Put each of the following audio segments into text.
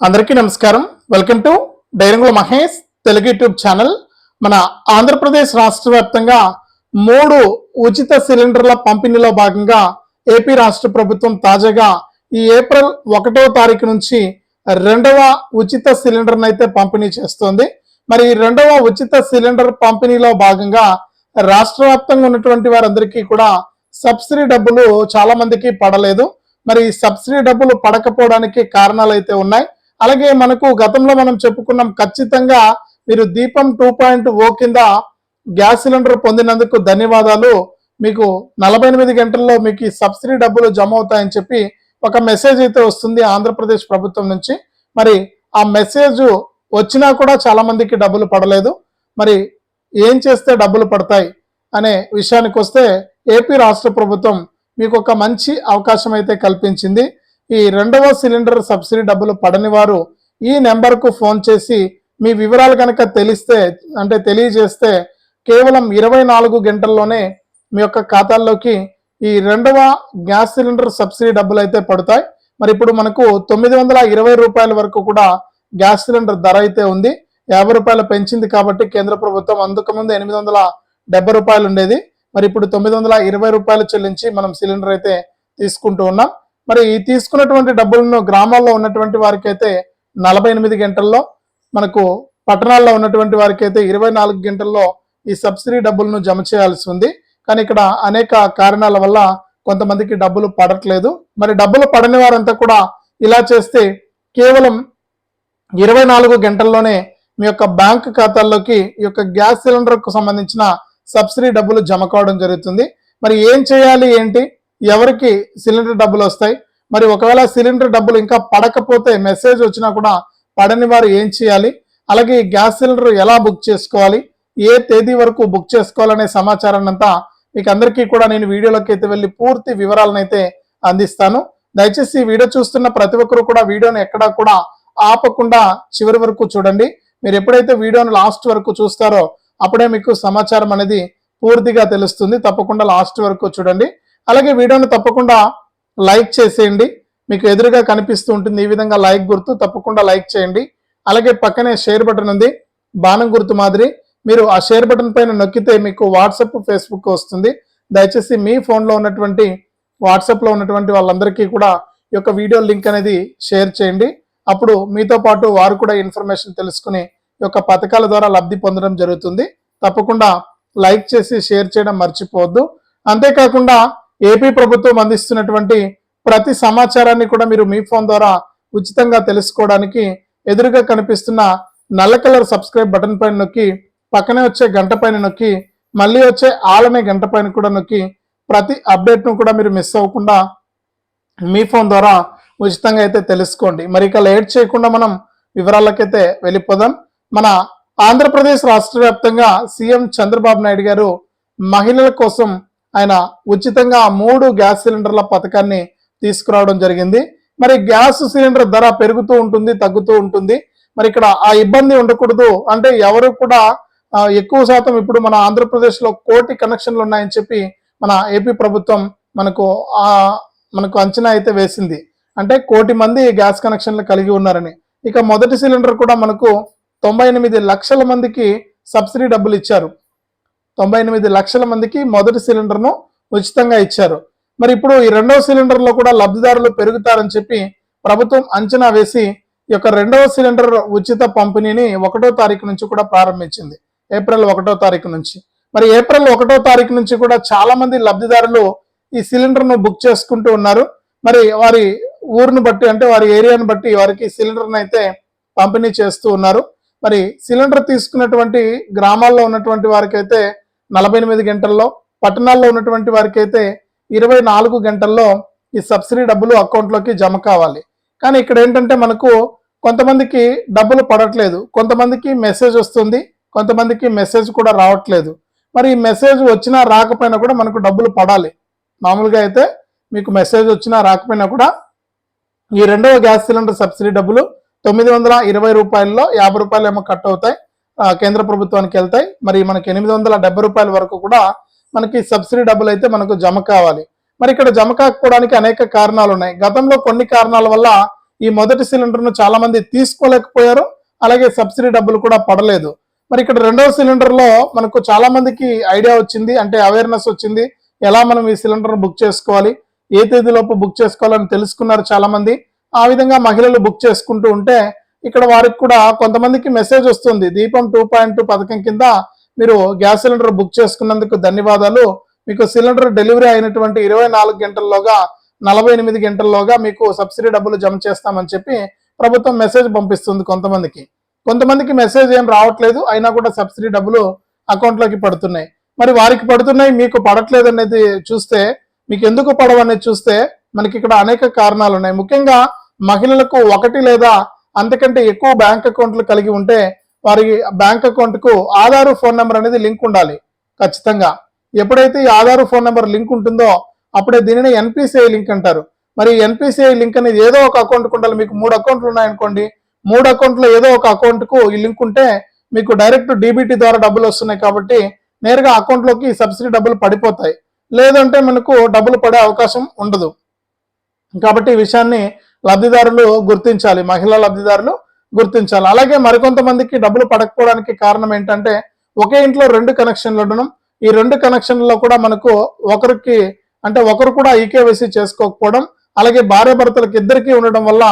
అందరికీ నమస్కారం. Welcome to డైరంగుల మహేష్ తెలుగు యూట్యూబ్ ఛానల్ మన ఆంధ్రప్రదేశ్ రాష్ట్ర వ్యాప్తంగా మూడు ఉచిత సిలిండర్ల పంపిణీలో భాగంగా ఏపీ రాష్ట్ర ప్రభుత్వం తాజాగా ఈ ఏప్రిల్ ఒకటో తారీఖు నుంచి రెండవ ఉచిత సిలిండర్ను అయితే పంపిణీ చేస్తోంది. మరి ఈ రెండవ ఉచిత సిలిండర్ పంపిణీలో భాగంగా రాష్ట్ర వ్యాప్తంగా ఉన్నటువంటి వారందరికీ కూడా సబ్సిడీ డబ్బులు చాలా మందికి పడలేదు. మరి ఈ సబ్సిడీ డబ్బులు పడకపోవడానికి కారణాలు అయితే ఉన్నాయి. అలాగే మనకు గతంలో మనం చెప్పుకున్నాం ఖచ్చితంగా మీరు దీపం టూ పాయింట్ ఓ కింద గ్యాస్ సిలిండర్ పొందినందుకు ధన్యవాదాలు. మీకు నలభై ఎనిమిది గంటల్లో మీకు ఈ సబ్సిడీ డబ్బులు జమ అవుతాయని చెప్పి ఒక మెసేజ్ అయితే వస్తుంది ఆంధ్రప్రదేశ్ ప్రభుత్వం నుంచి. మరి ఆ మెసేజ్ వచ్చినా కూడా చాలా మందికి డబ్బులు పడలేదు. మరి ఏం చేస్తే డబ్బులు పడతాయి అనే విషయానికి వస్తే ఏపీ రాష్ట్ర ప్రభుత్వం మీకు ఒక మంచి అవకాశం అయితే కల్పించింది. ఈ రెండవ సిలిండర్ సబ్సిడీ డబ్బులు పడని వారు ఈ నెంబర్కు ఫోన్ చేసి మీ వివరాలు కనుక తెలిస్తే అంటే తెలియజేస్తే కేవలం ఇరవై నాలుగు గంటల్లోనే మీ యొక్క ఖాతాల్లోకి ఈ రెండవ గ్యాస్ సిలిండర్ సబ్సిడీ డబ్బులు అయితే పడతాయి. మరి ఇప్పుడు మనకు తొమ్మిది వందల ఇరవై రూపాయల వరకు కూడా గ్యాస్ సిలిండర్ ధర అయితే ఉంది. యాభై రూపాయలు పెంచింది కాబట్టి కేంద్ర ప్రభుత్వం అందుకముందు ఎనిమిది వందల డెబ్బై రూపాయలు ఉండేది. మరి ఇప్పుడు తొమ్మిది వందల ఇరవై రూపాయలు చెల్లించి మనం సిలిండర్ అయితే తీసుకుంటూ ఉన్నాం. మరి ఈ తీసుకున్నటువంటి డబ్బులను గ్రామాల్లో ఉన్నటువంటి వారికి అయితే నలభై ఎనిమిది గంటల్లో మనకు పట్టణాల్లో ఉన్నటువంటి వారికి అయితే ఇరవై నాలుగు గంటల్లో ఈ సబ్సిడీ డబ్బులను జమ చేయాల్సి ఉంది. కానీ ఇక్కడ అనేక కారణాల వల్ల కొంతమందికి డబ్బులు పడట్లేదు. మరి డబ్బులు పడని వారంతా కూడా ఇలా చేస్తే కేవలం ఇరవై నాలుగు గంటల్లోనే మీ యొక్క బ్యాంక్ ఖాతాల్లోకి ఈ యొక్క గ్యాస్ సిలిండర్కు సంబంధించిన సబ్సిడీ డబ్బులు జమ కావడం జరుగుతుంది. మరి ఏం చేయాలి ఏంటి? ఎవరికి సిలిండర్ డబ్బులు వస్తాయి? మరి ఒకవేళ సిలిండర్ డబ్బులు ఇంకా పడకపోతే మెసేజ్ వచ్చినా కూడా పడని వారు ఏం చేయాలి? అలాగే ఈ గ్యాస్ సిలిండర్ ఎలా బుక్ చేసుకోవాలి? ఏ తేదీ వరకు బుక్ చేసుకోవాలనే సమాచారాన్ని అంతా మీకు అందరికీ కూడా నేను వీడియోలోకి అయితే వెళ్ళి పూర్తి వివరాలను అయితే అందిస్తాను. దయచేసి ఈ వీడియో చూస్తున్న ప్రతి ఒక్కరు కూడా వీడియోని ఎక్కడా కూడా ఆపకుండా చివరి వరకు చూడండి. మీరు ఎప్పుడైతే వీడియోను లాస్ట్ వరకు చూస్తారో అప్పుడే మీకు సమాచారం అనేది పూర్తిగా తెలుస్తుంది. తప్పకుండా లాస్ట్ వరకు చూడండి. అలాగే వీడియోని తప్పకుండా లైక్ చేసేయండి. మీకు ఎదురుగా కనిపిస్తూ ఉంటుంది ఈ విధంగా లైక్ గుర్తు తప్పకుండా లైక్ చేయండి. అలాగే పక్కనే షేర్ బటన్ ఉంది బాణం గుర్తు మాదిరి. మీరు ఆ షేర్ బటన్ పైన నొక్కితే మీకు వాట్సప్ ఫేస్బుక్ వస్తుంది. దయచేసి మీ ఫోన్లో ఉన్నటువంటి వాట్సాప్లో ఉన్నటువంటి వాళ్ళందరికీ కూడా ఈ యొక్క వీడియో లింక్ అనేది షేర్ చేయండి. అప్పుడు మీతో పాటు వారు కూడా ఇన్ఫర్మేషన్ తెలుసుకుని ఈ యొక్క పథకాల ద్వారా లబ్ధి పొందడం జరుగుతుంది. తప్పకుండా లైక్ చేసి షేర్ చేయడం మర్చిపోవద్దు. అంతేకాకుండా ఏపీ ప్రభుత్వం అందిస్తున్నటువంటి ప్రతి సమాచారాన్ని కూడా మీరు మీ ఫోన్ ద్వారా ఉచితంగా తెలుసుకోవడానికి ఎదురుగా కనిపిస్తున్న నల్ల కలర్ సబ్స్క్రైబ్ బటన్ పైన నొక్కి పక్కనే వచ్చే గంట పైన నొక్కి మళ్ళీ వచ్చే ఆలనే గంట పైన కూడా నొక్కి ప్రతి అప్డేట్ను కూడా మీరు మిస్ అవ్వకుండా మీ ఫోన్ ద్వారా ఉచితంగా అయితే తెలుసుకోండి. మరి ఇక లేట్ చేయకుండా మనం వివరాలకైతే వెళ్ళిపోదాం. మన ఆంధ్రప్రదేశ్ రాష్ట్ర వ్యాప్తంగా సీఎం చంద్రబాబు నాయుడు గారు మహిళల కోసం ఆయన ఉచితంగా మూడు గ్యాస్ సిలిండర్ల పథకాన్ని తీసుకురావడం జరిగింది. మరి గ్యాస్ సిలిండర్ ధర పెరుగుతూ ఉంటుంది తగ్గుతూ ఉంటుంది. మరి ఇక్కడ ఆ ఇబ్బంది ఉండకూడదు అంటే ఎవరు కూడా ఎక్కువ శాతం ఇప్పుడు మన ఆంధ్రప్రదేశ్లో కోటి కనెక్షన్లు ఉన్నాయని చెప్పి మన ఏపీ ప్రభుత్వం మనకు ఆ మనకు అంచనా అయితే వేసింది. అంటే కోటి మంది గ్యాస్ కనెక్షన్లు కలిగి ఉన్నారని. ఇక మొదటి సిలిండర్ కూడా మనకు తొంభై ఎనిమిది లక్షల మందికి సబ్సిడీ డబ్బులు ఇచ్చారు. తొంభై ఎనిమిది లక్షల మందికి మొదటి సిలిండర్ను ఉచితంగా ఇచ్చారు. మరి ఇప్పుడు ఈ రెండవ సిలిండర్లో కూడా లబ్ధిదారులు పెరుగుతారని చెప్పి ప్రభుత్వం అంచనా వేసి ఈ యొక్క రెండవ సిలిండర్ ఉచిత పంపిణీని ఒకటో తారీఖు నుంచి కూడా ప్రారంభించింది. ఏప్రిల్ ఒకటో తారీఖు నుంచి. మరి ఏప్రిల్ ఒకటో తారీఖు నుంచి కూడా చాలా మంది లబ్ధిదారులు ఈ సిలిండర్ను బుక్ చేసుకుంటూ ఉన్నారు. మరి వారి ఊరును బట్టి అంటే వారి ఏరియాను బట్టి వారికి సిలిండర్ను అయితే పంపిణీ చేస్తూ ఉన్నారు. మరి సిలిండర్ తీసుకున్నటువంటి గ్రామాల్లో ఉన్నటువంటి వారికైతే నలభై ఎనిమిది గంటల్లో పట్టణాల్లో ఉన్నటువంటి వారికి అయితే ఇరవై నాలుగు గంటల్లో ఈ సబ్సిడీ డబ్బులు అకౌంట్లోకి జమ కావాలి. కానీ ఇక్కడ ఏంటంటే మనకు కొంతమందికి డబ్బులు పడట్లేదు. కొంతమందికి మెసేజ్ వస్తుంది. కొంతమందికి మెసేజ్ కూడా రావట్లేదు. మరి ఈ మెసేజ్ వచ్చినా రాకపోయినా కూడా మనకు డబ్బులు పడాలి. మామూలుగా అయితే మీకు మెసేజ్ వచ్చినా రాకపోయినా కూడా ఈ రెండవ గ్యాస్ సిలిండర్ సబ్సిడీ డబ్బులు తొమ్మిది వందల ఇరవై రూపాయల్లో యాభై రూపాయలు ఏమో కట్ అవుతాయి. కేంద్ర ప్రభుత్వానికి వెళ్తాయి. మరి మనకి ఎనిమిది వందల డెబ్బై రూపాయల వరకు కూడా మనకి సబ్సిడీ డబ్బులు అయితే మనకు జమ కావాలి. మరి ఇక్కడ జమ కాకపోవడానికి అనేక కారణాలు ఉన్నాయి. గతంలో కొన్ని కారణాల వల్ల ఈ మొదటి సిలిండర్ను చాలా మంది తీసుకోలేకపోయారు. అలాగే సబ్సిడీ డబ్బులు కూడా పడలేదు. మరి ఇక్కడ రెండవ సిలిండర్లో మనకు చాలా మందికి ఐడియా వచ్చింది. అంటే అవేర్నెస్ వచ్చింది. ఎలా మనం ఈ సిలిండర్ను బుక్ చేసుకోవాలి? ఏ తేదీలోపు బుక్ చేసుకోవాలని తెలుసుకున్నారు చాలా మంది ఆ విధంగా మహిళలు బుక్ చేసుకుంటూ ఉంటే ఇక్కడ వారికి కూడా కొంతమందికి మెసేజ్ వస్తుంది. దీపం టూ పాయింట్ పథకం కింద మీరు గ్యాస్ సిలిండర్ బుక్ చేసుకున్నందుకు ధన్యవాదాలు. మీకు సిలిండర్ డెలివరీ అయినటువంటి ఇరవై నాలుగు గంటల్లోగా నలభై ఎనిమిది గంటల్లోగా మీకు సబ్సిడీ డబ్బులు జమ చేస్తామని చెప్పి ప్రభుత్వం మెసేజ్ పంపిస్తుంది కొంతమందికి. కొంతమందికి మెసేజ్ ఏం రావట్లేదు అయినా కూడా సబ్సిడీ డబ్బులు అకౌంట్లోకి పడుతున్నాయి. మరి వారికి పడుతున్నాయి మీకు పడట్లేదు అనేది చూస్తే మీకు ఎందుకు పడవనేది అనేది చూస్తే మనకి ఇక్కడ అనేక కారణాలు ఉన్నాయి. ముఖ్యంగా మహిళలకు ఒకటి లేదా అంతకంటే ఎక్కువ బ్యాంక్ అకౌంట్లు కలిగి ఉంటే వారి బ్యాంక్ అకౌంట్కు ఆధార్ ఫోన్ నెంబర్ అనేది లింక్ ఉండాలి ఖచ్చితంగా. ఎప్పుడైతే ఈ ఆధార్ ఫోన్ నెంబర్ లింక్ ఉంటుందో అప్పుడే దీనిని ఎన్పిసిఐ లింక్ అంటారు. మరి ఎన్పిసిఐ లింక్ అనేది ఏదో ఒక అకౌంట్ ఉండాలి. మీకు మూడు అకౌంట్లు ఉన్నాయనుకోండి మూడు అకౌంట్లో ఏదో ఒక అకౌంట్కు ఈ లింక్ ఉంటే మీకు డైరెక్ట్ డీబీటీ ద్వారా డబ్బులు వస్తున్నాయి కాబట్టి నేరుగా అకౌంట్లోకి సబ్సిడీ డబ్బులు పడిపోతాయి. లేదంటే మనకు డబ్బులు పడే అవకాశం ఉండదు. కాబట్టి ఈ విషయాన్ని లబ్ధిదారులు గుర్తించాలి మహిళా లబ్ధిదారులు గుర్తించాలి. అలాగే మరికొంతమందికి డబ్బులు పడకపోవడానికి కారణం ఏంటంటే ఒకే ఇంట్లో రెండు కనెక్షన్లు ఉండడం. ఈ రెండు కనెక్షన్లలో కూడా మనకు ఒకరికి అంటే ఒకరు కూడా ఈకేవైసీ చేసుకోకపోవడం అలాగే భార్య భర్తలకు ఇద్దరికీ ఉండడం వల్ల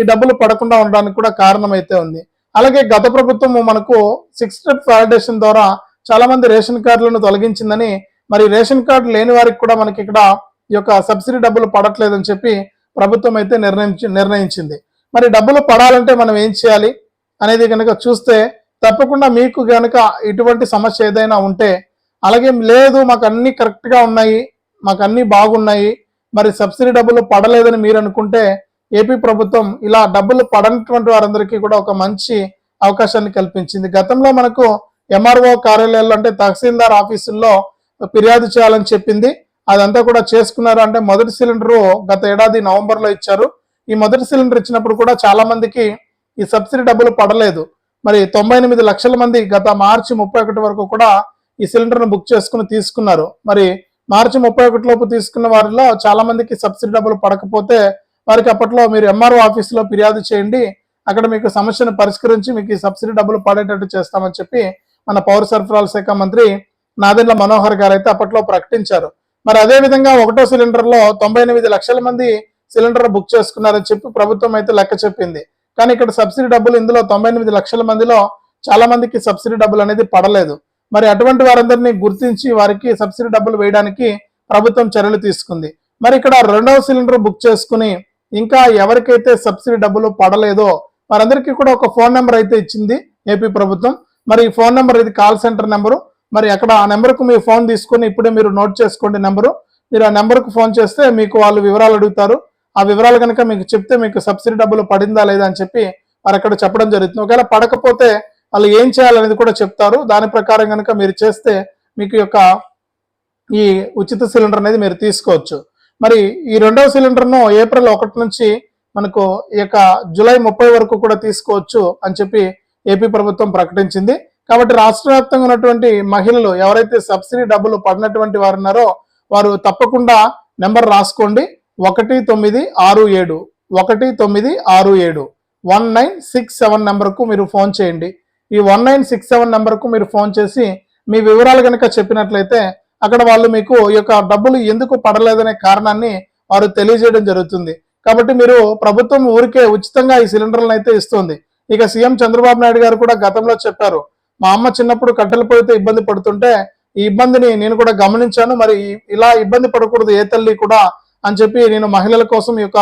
ఈ డబ్బులు పడకుండా ఉండడానికి కూడా కారణం అయితే ఉంది. అలాగే గత ప్రభుత్వం మనకు సిక్స్ స్టెప్ వాలిడేషన్ ద్వారా చాలా మంది రేషన్ కార్డులను తొలగించిందని మరి రేషన్ కార్డు లేని వారికి కూడా మనకి ఇక్కడ ఈ యొక్క సబ్సిడీ డబ్బులు పడట్లేదని చెప్పి ప్రభుత్వం అయితే నిర్ణయించి నిర్ణయించింది. మరి డబ్బులు పడాలంటే మనం ఏం చేయాలి అనేది కనుక చూస్తే తప్పకుండా మీకు కనుక ఇటువంటి సమస్య ఏదైనా ఉంటే అలాగే లేదు మాకు అన్ని కరెక్ట్గా ఉన్నాయి మాకు అన్ని బాగున్నాయి మరి సబ్సిడీ డబ్బులు పడలేదని మీరు అనుకుంటే ఏపీ ప్రభుత్వం ఇలా డబ్బులు పడనటువంటి వారందరికీ కూడా ఒక మంచి అవకాశాన్ని కల్పించింది. గతంలో మనకు ఎంఆర్ఓ కార్యాలయాల్లో అంటే తహసీల్దార్ ఆఫీసుల్లో ఫిర్యాదు చేయాలని చెప్పింది. అదంతా కూడా చేసుకున్నారు. అంటే మొదటి సిలిండర్ గత ఏడాది నవంబర్లో ఇచ్చారు. ఈ మొదటి సిలిండర్ ఇచ్చినప్పుడు కూడా చాలా మందికి ఈ సబ్సిడీ డబ్బులు పడలేదు. మరి తొంభై ఎనిమిది లక్షల మంది గత మార్చి ముప్పై ఒకటి వరకు కూడా ఈ సిలిండర్ను బుక్ చేసుకుని తీసుకున్నారు. మరి మార్చి ముప్పై ఒకటి లోపు తీసుకున్న వారిలో చాలా మందికి సబ్సిడీ డబ్బులు పడకపోతే వారికి అప్పట్లో మీరు ఎంఆర్ఓ ఆఫీస్లో ఫిర్యాదు చేయండి. అక్కడ మీకు సమస్యను పరిష్కరించి మీకు ఈ సబ్సిడీ డబ్బులు పడేటట్టు చేస్తామని చెప్పి మన పౌర సరఫరాల శాఖ మంత్రి నాదెండ్ల మనోహర్ గారు అయితే అప్పట్లో ప్రకటించారు. మరి అదే విధంగా ఒకటో సిలిండర్లో తొంభై ఎనిమిది లక్షల మంది సిలిండర్ బుక్ చేసుకున్నారని చెప్పి ప్రభుత్వం అయితే లెక్క చెప్పింది. కానీ ఇక్కడ సబ్సిడీ డబ్బులు ఇందులో తొంభై ఎనిమిది లక్షల మందిలో చాలా మందికి సబ్సిడీ డబ్బులు అనేది పడలేదు. మరి అటువంటి వారందరినీ గుర్తించి వారికి సబ్సిడీ డబ్బులు వేయడానికి ప్రభుత్వం చర్యలు తీసుకుంది. మరి ఇక్కడ రెండవ సిలిండర్ బుక్ చేసుకుని ఇంకా ఎవరికైతే సబ్సిడీ డబ్బులు పడలేదో వారందరికీ కూడా ఒక ఫోన్ నెంబర్ అయితే ఇచ్చింది ఏపీ ప్రభుత్వం. మరి ఈ ఫోన్ నెంబర్ ఇది కాల్ సెంటర్ నెంబరు. మరి అక్కడ ఆ నెంబర్కు మీ ఫోన్ తీసుకొని ఇప్పుడే మీరు నోట్ చేసుకోండి నెంబరు. మీరు ఆ నెంబర్కు ఫోన్ చేస్తే మీకు వాళ్ళు వివరాలు అడుగుతారు. ఆ వివరాలు కనుక మీకు చెప్తే మీకు సబ్సిడీ డబ్బులు పడిందా లేదా అని చెప్పి వారు అక్కడ చెప్పడం జరుగుతుంది. ఒకవేళ పడకపోతే వాళ్ళు ఏం చేయాలనేది కూడా చెప్తారు. దాని ప్రకారం కనుక మీరు చేస్తే మీకు యొక్క ఈ ఉచిత సిలిండర్ అనేది మీరు తీసుకోవచ్చు. మరి ఈ రెండవ సిలిండర్ను ఏప్రిల్ ఒకటి నుంచి మనకు ఈ యొక్క జూలై ముప్పై వరకు కూడా తీసుకోవచ్చు అని చెప్పి ఏపీ ప్రభుత్వం ప్రకటించింది. కాబట్టి రాష్ట్ర వ్యాప్తంగా ఉన్నటువంటి మహిళలు ఎవరైతే సబ్సిడీ డబ్బులు పడినటువంటి వారు ఉన్నారో వారు తప్పకుండా నెంబర్ రాసుకోండి. ఒకటి తొమ్మిది ఆరు ఏడు. ఒకటి తొమ్మిది ఆరు ఏడు. వన్ నైన్ సిక్స్ సెవెన్ నెంబర్కు మీరు ఫోన్ చేయండి. ఈ వన్ నైన్ సిక్స్ సెవెన్ నెంబర్కు మీరు ఫోన్ చేసి మీ వివరాలు కనుక చెప్పినట్లయితే అక్కడ వాళ్ళు మీకు ఈ యొక్క డబ్బులు ఎందుకు పడలేదనే కారణాన్ని వారు తెలియజేయడం జరుగుతుంది. కాబట్టి మీరు ప్రభుత్వం ఊరికే ఉచితంగా ఈ సిలిండర్లను అయితే ఇస్తుంది. ఇక సీఎం చంద్రబాబు నాయుడు గారు కూడా గతంలో చెప్పారు. మా అమ్మ చిన్నప్పుడు కట్టెల పొయ్యితో ఇబ్బంది పడుతుంటే ఈ ఇబ్బందిని నేను కూడా గమనించాను. మరి ఇలా ఇబ్బంది పడకూడదు ఏ తల్లి కూడా అని చెప్పి నేను మహిళల కోసం ఈ యొక్క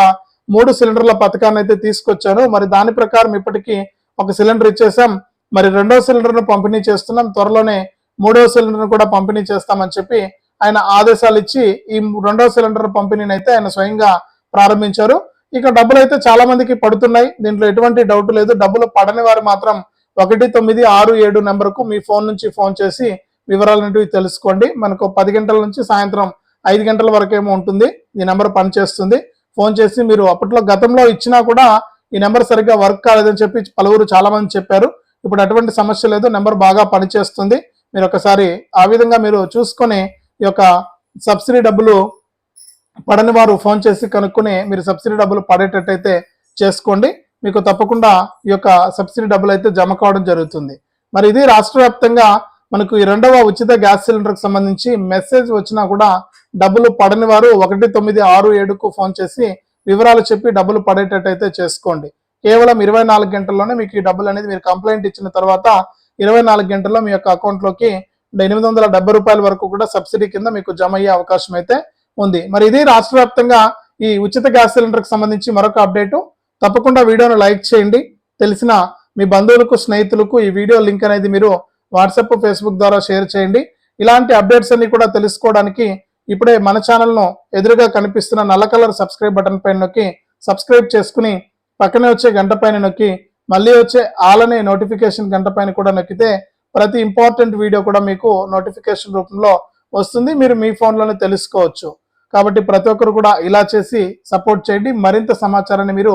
మూడు సిలిండర్ల పథకాన్ని అయితే తీసుకొచ్చాను. మరి దాని ప్రకారం ఇప్పటికీ ఒక సిలిండర్ ఇచ్చేసాం మరి రెండో సిలిండర్ను పంపిణీ చేస్తున్నాం. త్వరలోనే మూడో సిలిండర్ను కూడా పంపిణీ చేస్తామని చెప్పి ఆయన ఆదేశాలు ఇచ్చి ఈ రెండో సిలిండర్ పంపిణీని అయితే ఆయన స్వయంగా ప్రారంభించారు. ఇక డబ్బులు అయితే చాలా మందికి పడుతున్నాయి. దీంట్లో ఎటువంటి డౌట్ లేదు. డబ్బులు పడని వారు మాత్రం ఒకటి తొమ్మిది ఆరు ఏడు నెంబర్కు మీ ఫోన్ నుంచి ఫోన్ చేసి వివరాలన్నిటివి తెలుసుకోండి. మనకు పది గంటల నుంచి సాయంత్రం ఐదు గంటల వరకేమో ఉంటుంది. ఈ నెంబర్ పనిచేస్తుంది. ఫోన్ చేసి మీరు అప్పట్లో గతంలో ఇచ్చినా కూడా ఈ నెంబర్ సరిగ్గా వర్క్ కాలేదని చెప్పి పలువురు చాలా మంది చెప్పారు. ఇప్పుడు అటువంటి సమస్య లేదు. నెంబర్ బాగా పనిచేస్తుంది. మీరు ఒకసారి ఆ విధంగా మీరు చూసుకొని ఈ యొక్క సబ్సిడీ డబ్బులు పడని వారు ఫోన్ చేసి కనుక్కొని మీరు సబ్సిడీ డబ్బులు పడేటట్టయితే చేసుకోండి. మీకు తప్పకుండా ఈ యొక్క సబ్సిడీ డబ్బులు అయితే జమ కావడం జరుగుతుంది. మరి ఇది రాష్ట్ర వ్యాప్తంగా మనకు ఈ రెండవ ఉచిత గ్యాస్ సిలిండర్కి సంబంధించి మెసేజ్ వచ్చినా కూడా డబ్బులు పడని వారు ఒకటి తొమ్మిది ఆరు ఏడుకు ఫోన్ చేసి వివరాలు చెప్పి డబ్బులు పడేటట్టు అయితే చేసుకోండి. కేవలం ఇరవై నాలుగు గంటల్లోనే మీకు ఈ డబ్బులు అనేది మీరు కంప్లైంట్ ఇచ్చిన తర్వాత ఇరవై నాలుగు గంటల్లో మీ యొక్క అకౌంట్లోకి ఎనిమిది వందల డెబ్బై రూపాయల వరకు కూడా సబ్సిడీ కింద మీకు జమ అయ్యే అవకాశం అయితే ఉంది. మరి ఇది రాష్ట్ర వ్యాప్తంగా ఈ ఉచిత గ్యాస్ సిలిండర్కి సంబంధించి మరొక అప్డేటు. తప్పకుండా వీడియోను లైక్ చేయండి. తెలిసిన మీ బంధువులకు స్నేహితులకు ఈ వీడియో లింక్ అనేది మీరు వాట్సాప్ ఫేస్బుక్ ద్వారా షేర్ చేయండి. ఇలాంటి అప్డేట్స్ అన్ని కూడా తెలుసుకోవడానికి ఇప్పుడే మన ఛానల్ను ఎదురుగా కనిపిస్తున్న నల్ల కలర్ సబ్స్క్రైబ్ బటన్ పైన నొక్కి సబ్స్క్రైబ్ చేసుకుని పక్కనే వచ్చే గంట పైన నొక్కి మళ్ళీ వచ్చే ఆలనే నోటిఫికేషన్ గంట పైన కూడా నొక్కితే ప్రతి ఇంపార్టెంట్ వీడియో కూడా మీకు నోటిఫికేషన్ రూపంలో వస్తుంది. మీరు మీ ఫోన్లోనే తెలుసుకోవచ్చు. కాబట్టి ప్రతి ఒక్కరు కూడా ఇలా చేసి సపోర్ట్ చేయండి. మరింత సమాచారాన్ని మీరు